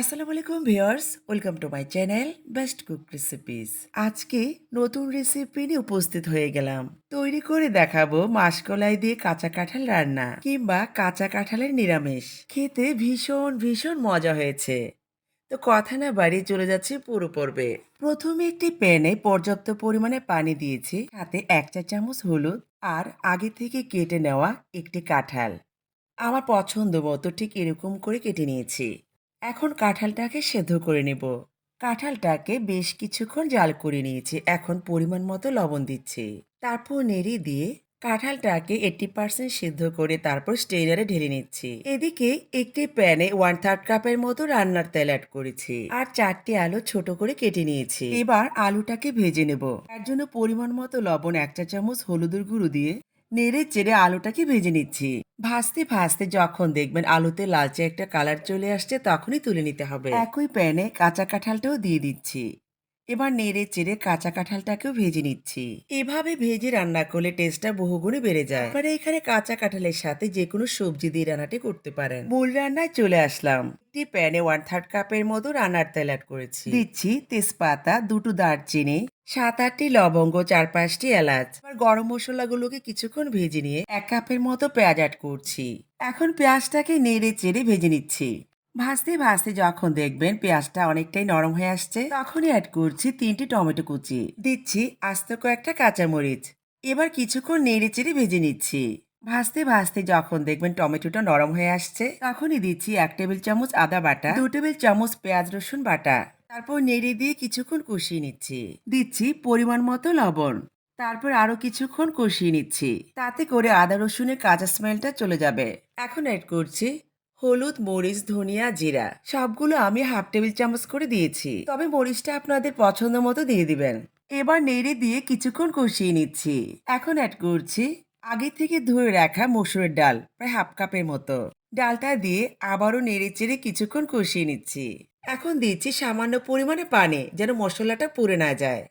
আসসালামু আলাইকুম viewers, welcome to my channel best cook recipes. আজকে নতুন রেসিপি নিয়ে উপস্থিত হয়ে গেলাম। তৈরি করে দেখাবো মাসকলাই দিয়ে কাঁচা কাঁঠাল রান্না কিংবা কাঁচা কাঁঠালের নিরামিষ। খেতে ভীষণ ভীষণ মজা হয়েছে। তো কথা না বাড়ি চলে যাচ্ছে পুরো পর্বে। প্রথমে একটি প্যানে পর্যাপ্ত পরিমাণে পানি দিয়েছি, সাথে এক চা চামচ হলুদ আর আগে থেকে কেটে নেওয়া একটি কাঁঠাল। আমার পছন্দ মতো ঠিক এরকম করে কেটে নিয়েছি। এখন কাঁঠালটাকে সেদ্ধ করে নেব। কাঁঠালটাকে বেশ কিছুক্ষণ জাল করে নিয়েছি, এখন পরিমাণ মতো লবণ দিচ্ছি। তারপর নেড়ে দিয়ে কাঁঠালটাকে এইটটি পার্সেন্ট সিদ্ধ করে তারপর স্টেনারে ঢেলে নিচ্ছি। এদিকে একটি প্যানে ওয়ান থার্ড কাপের মতো রান্নার তেল অ্যাড করেছি আর চারটি আলু ছোট করে কেটে নিয়েছি। এবার আলুটাকে ভেজে নেব। তার জন্য পরিমাণ মতো লবণ এক চা চামচ হলুদের গুঁড়ো দিয়ে নেড়ে চেড়ে আলুটাকে ভেজে নিচ্ছি। ভাজতে ভাজতে যখন দেখবেন আলুতে লালচে একটা কালার চলে আসছে তখনই তুলে নিতে হবে। একই প্যানে কাঁচা কাঁঠালটাও দিয়ে দিচ্ছি। এবার নেড়ে চেড়ে কাঁচা কাঁঠালটাকেও ভেজে নিচ্ছি। এভাবে ভেজে রান্না করলে টেস্টটা বহুগুণে বেড়ে যায়। আপনারা এখানে কাঁচা কাঁঠালের সাথে যে কোনো সবজি দিয়ে রান্নাটি করতে পারেন। মূল রান্নায় চলে আসলাম। একটি প্যানে ওয়ান থার্ড কাপের মতো রান্নার তেল অ্যাড করেছি। দিচ্ছি তেজপাতা দুটো দারচিনি সাত আটটি লবঙ্গ চার পাঁচটি এলাচ। এবার গরম মশলাগুলোকে কিছুক্ষণ ভেজে নিয়ে এক কাপের মতো পেঁয়াজ অ্যাড করছি। এখন পেঁয়াজটাকে নেড়ে চেড়ে ভেজে নিচ্ছি। ভাজতে ভাজতে যখন দেখবেন পেঁয়াজটা অনেকটাই নরম হয়ে আসছে, তখনই অ্যাড করছি তিনটি টমেটো কুচি। দিচ্ছি আস্ত কয়েকটা কাঁচামরিচ। এবার কিছুক্ষণ নেড়ে চেড়ে ভেজে নিচ্ছি। ভাজতে ভাজতে যখন দেখবেন টমেটোটা নরম হয়ে আসছে, তখনই দিচ্ছি এক টেবিল চামচ আদা বাটা, দু টেবিল চামচ পেঁয়াজ রসুন বাটা। তারপর নেড়ে দিয়ে কিছুক্ষণ কষিয়ে নিচ্ছি। দিচ্ছি পরিমাণ মতো লবণ। তারপর আরও কিছুক্ষণ কষিয়ে নিচ্ছি। তাতে করে আদা রসুনের কাঁচা স্মেলটা চলে যাবে। এখন অ্যাড করছি হলুদ, মরিচ, ধনিয়া, জিরা। সবগুলো আমি হাফ টেবিল চামচ করে দিয়েছি। তবে মরিচটা আপনাদের পছন্দ মতো দিয়ে দিবেন। এবার নেড়ে দিয়ে কিছুক্ষণ কষিয়ে নিচ্ছি। এখন অ্যাড করছি আগে থেকে ধুয়ে রাখা মসুরের ডাল, প্রায় হাফ কাপের মতো। ডালটা দিয়ে আবারও নেড়ে চেড়ে কিছুক্ষণ কষিয়ে নিচ্ছি। এখন দিচ্ছি সামান্য পরিমাণে পানি যেন মশলাটা পুড়ে না যায়।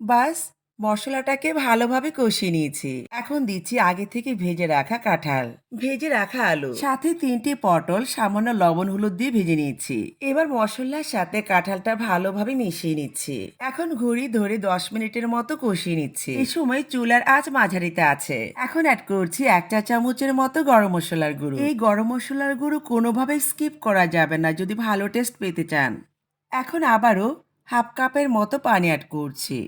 বাস মশলাটাকে ভালোভাবে কষিয়ে নিয়েছি। এখন দিচ্ছি আগে থেকে ভেজে রাখা কাঁঠাল। ভেজে রাখা আলু। সাথে তিনটি পটল, সামান্য লবণ হলুদ দিয়ে ভেজে নিয়েছি। এবার মশলার সাথে কাঁঠালটা ভালোভাবে মিশিয়ে নিচ্ছি। এখন ঘড়ি ধরে দশ মিনিটের মতো কষিয়ে নিচ্ছি। এই সময় চুলার আঁচ মাঝারিতে আছে। এখন অ্যাড করছি এক চা চামচের মতো গরম মশলার গুঁড়ো। এই গরম মশলার গুঁড়ো কোনোভাবে স্কিপ করা যাবে না যদি ভালো টেস্ট পেতে চান। এখন আবারও হাফ কাপের মতো পানি অ্যাড করছি।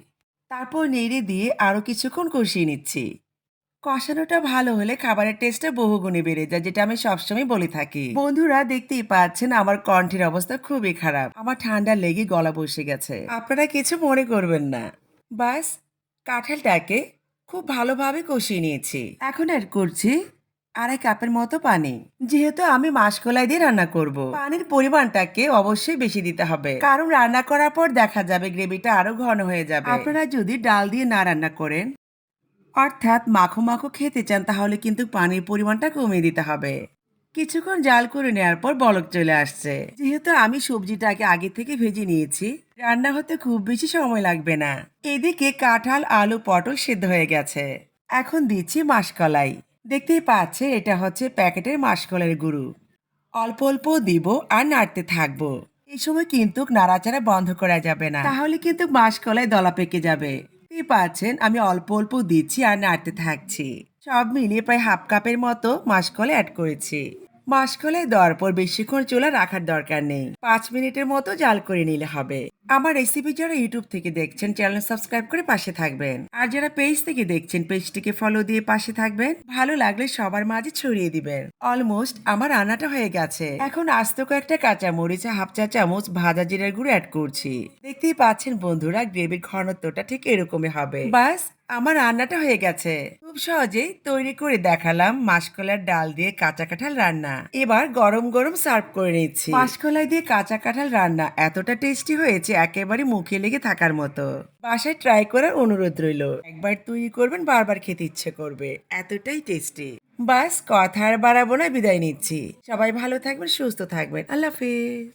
তারপর নেড়ে দিয়ে আরও কিছুক্ষণ কষিয়ে নিচ্ছি। কষানোটা ভালো হলে খাবারের টেস্টটা বহুগুণে বেড়ে যায়, যেটা আমি সবসময় বলে থাকি। বন্ধুরা, দেখতেই পাচ্ছেন আমার কণ্ঠের অবস্থা খুবই খারাপ। আমার ঠান্ডা লেগে গলা বসে গেছে। আপনারা কিছু মনে করবেন না। বাস কাঁঠালটাকে খুব ভালোভাবে কষিয়ে নিয়েছি। এখন আর করছি আড়াই কাপের মতো পানি। যেহেতু আমি মাসকলাই দিয়ে রান্না করব। পানির পরিমাণটাকে অবশ্যই বেশি দিতে হবে। কারণ রান্না করার পর দেখা যাবে গ্রেভিটা আরও ঘন হয়ে যাবে। আপনারা যদি ডাল দিয়ে না রান্না করেন, অর্থাৎ মাখো মাখো খেতে চান, তাহলে কিন্তু পানির পরিমাণটা কমিয়ে দিতে হবে। কিছুক্ষণ জাল করে নেওয়ার পর বলক চলে আসছে। যেহেতু আমি সবজিটাকে আগে থেকে ভেজে নিয়েছি, রান্না হতে খুব বেশি সময় লাগবে না। এদিকে কাঁঠাল, আলু, পটল সেদ্ধ হয়ে গেছে। এখন দিচ্ছি মাসকলাই। দেখতেই পাচ্ছে এটা হচ্ছে প্যাকেটের মাসকলাইয়ের গুঁড়ো অল্প অল্প দিব আর নাড়তে থাকব। এই সময় কিন্তু নাড়াচাড়া বন্ধ করা যাবে না। তাহলে কিন্তু মাসকলাই দলা পেকে যাবে। দেখতেই পাচ্ছেন, আমি অল্প অল্প দিচ্ছি আর নাড়তে থাকছি। সব মিলিয়ে প্রায় হাফ কাপের মতো মাসকলাই অ্যাড করেছি। মাসকলাই দেওয়ার পর বেশিক্ষণ চুলা রাখার দরকার নেই। পাঁচ মিনিটের মতো জাল করে নিলে হবে। আমার রেসিপি যারা ইউটিউব থেকে দেখছেন চ্যানেল সাবস্ক্রাইব করে পাশে থাকবেন। আর যারা পেজ থেকে দেখছেন পেজটিকে ফলো দিয়ে পাশে থাকবেন। ভালো লাগলে সবার মাঝে ছড়িয়ে দিবেন। অলমোস্ট আমার রান্নাটা হয়ে গেছে। এখন আস্ত কয়েকটা কাঁচা মরিচ হাফ চা চামচ ভাজা জিরার গুঁড়ো অ্যাড করছি। দেখতেই পাচ্ছেন বন্ধুরা, গ্রেভির ঘনত্বটা ঠিক এরকমই হবে। বাস, আমার রান্নাটা হয়ে গেছে। খুব সহজেই তৈরি করে দেখালাম মাসকলার ডাল দিয়ে কাঁচা কাঁঠাল রান্না। এবার গরম গরম সার্ভ করে নিচ্ছি। মাসকলাই দিয়ে কাঁচা কাঁঠাল রান্না এতটা টেস্টি হয়েছে একেবারে মুখে লেগে থাকার মতো। বাসায় ট্রাই করার অনুরোধ রইল। একবার তৈরি করবেন, বারবার খেতে ইচ্ছে করবে। এতটাই টেস্টি বাস কথা আর বাড়াবো না, বিদায় নিচ্ছি। সবাই ভালো থাকবেন, সুস্থ থাকবেন। আল্লাহ হাফিজ।